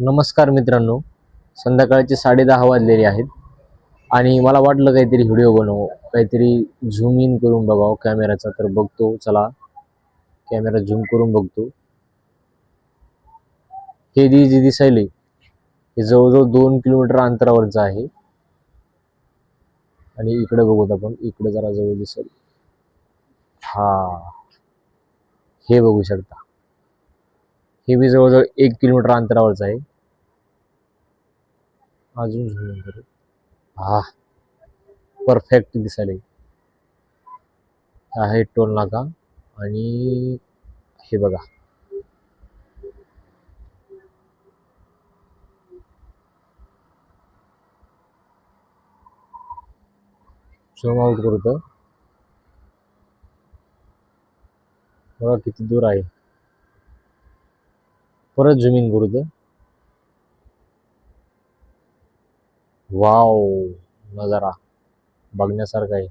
नमस्कार मित्रांनो. संध्याकाळचे साडे दहा वाजलेले आहेत. आणि मला वाटलं काहीतरी व्हिडिओ बनवू. काहीतरी झूम इन करून बघावं हो कॅमेराचा. तर बघतो चला. कॅमेरा झूम करून बघतो. हे दी जी दिसायले. हे जवळजवळ दोन किलोमीटर अंतरावरचं आहे. आणि इकडे बघूत आपण. इकडे जरा जवळ दिसेल. हा. हे बघू शकता. हे बी जवळजवळ एक किलोमीटर अंतरावरच आहे. अजून zoom करू हा. परफेक्ट दिसायला आहे टोल नाका. आणि हे बघा. झूम आउट करतो. बघा किती दूर आहे. परत झूम इन तर वाव नजारा बघण्यासारखा आहे.